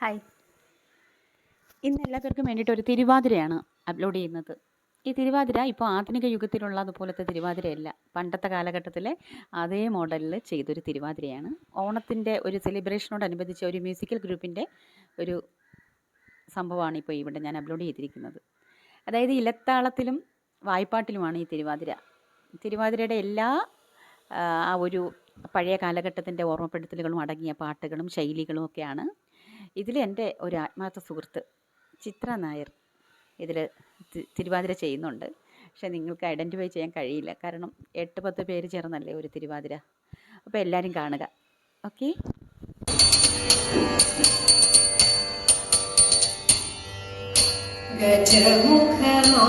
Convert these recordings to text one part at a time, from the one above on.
Hi. ഇന്ന് എല്ലാവർക്കും വേണ്ടിയിട്ട് ഒരു തിരുവാതിരയാണ് അപ്ലോഡ് ചെയ്യുന്നത്. ഈ തിരുവാതിര ഇപ്പോൾ ആധുനിക യുഗത്തിലുള്ള അതുപോലത്തെ തിരുവാതിരയല്ല. പണ്ടത്തെ കാലഘട്ടത്തിലെ അതേ മോഡലിൽ ചെയ്തൊരു തിരുവാതിരയാണ്. ഓണത്തിന്റെ ഒരു സെലിബ്രേഷനോടനുബന്ധിച്ച് ഒരു മ്യൂസിക്കൽ ഗ്രൂപ്പിന്റെ ഒരു സംഭവമാണ് ഇപ്പോൾ ഇവിടെ ഞാൻ അപ്ലോഡ് ചെയ്തിരിക്കുന്നത്. അതായത് ഇലത്താളത്തിലും വായ്പാട്ടിലുമാണ് ഈ തിരുവാതിര. തിരുവാതിരയുടെ എല്ലാ ആ, ഒരു പഴയ കാലഘട്ടത്തിന്റെ ഓർമ്മപ്പെടുത്തലുകളും അടങ്ങിയ പാട്ടുകളും ശൈലികളും ഒക്കെയാണ് ഇതിലെന്റെ ഒരു ആത്മാർത്ഥ സുഹൃത്ത് ചിത്ര നായർ ഇതിൽ തിരുവാതിര ചെയ്യുന്നുണ്ട്. പക്ഷേ നിങ്ങൾക്ക് ഐഡന്റിഫൈ ചെയ്യാൻ കഴിയില്ല. കാരണം എട്ട് പത്ത് പേര് ചേർന്നല്ലേ ഒരു തിരുവാതിര. അപ്പോൾ എല്ലാവരും കാണുക. ഓക്കെ? ഗജമുഖമാ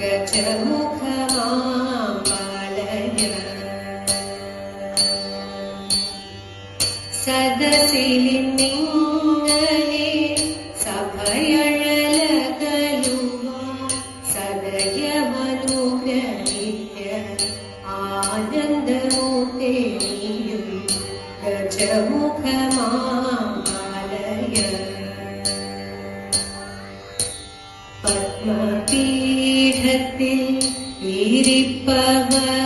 ഗജമുഖമാ സദസിലിന്നിങ്ങനെ സഭയഴലകലുവ സദയമനുഗ്രഹിക്ക ആനന്ദമൂർത്തേയും ഗജമുഖമാലയ പത്മപീഠത്തിൽ ഇരിപ്പവൾ